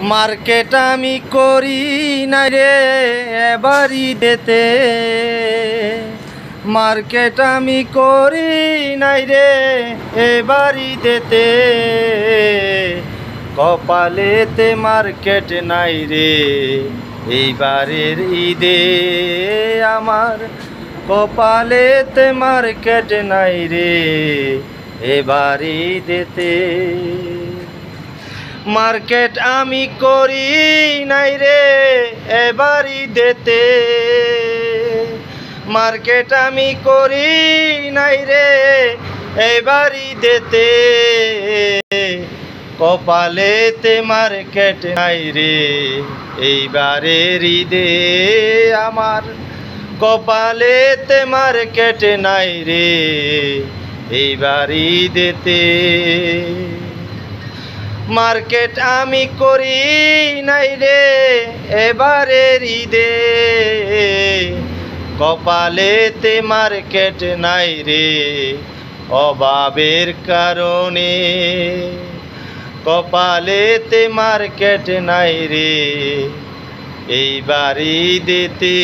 Market আমি করি না রে, এবারই দেতে। মার্কেট আমি করি নাই রে, এবারই দেতে। কপালেতে মার্কেট নাই রে, এইবারের ঈদে আমার কপালেতে মার্কেট নাই রে, এবারই দেতে। মার্কেট আমি করি নাই রে এবারই দেতে। মার্কেট আমি করি নাই রে এবারই দেতে। কপালেতে মার্কেট নাই রে এইবারে ঈদে আমার। কপালেতে মার্কেট নাই রে এইবারই দেতে। মার্কেট আমি করি নাই রে এবারে ঈদে। কপালেতে মার্কেট নাই রে অভাবের কারণে। কপালেতে মার্কেট নাই রে এইবারই দিতে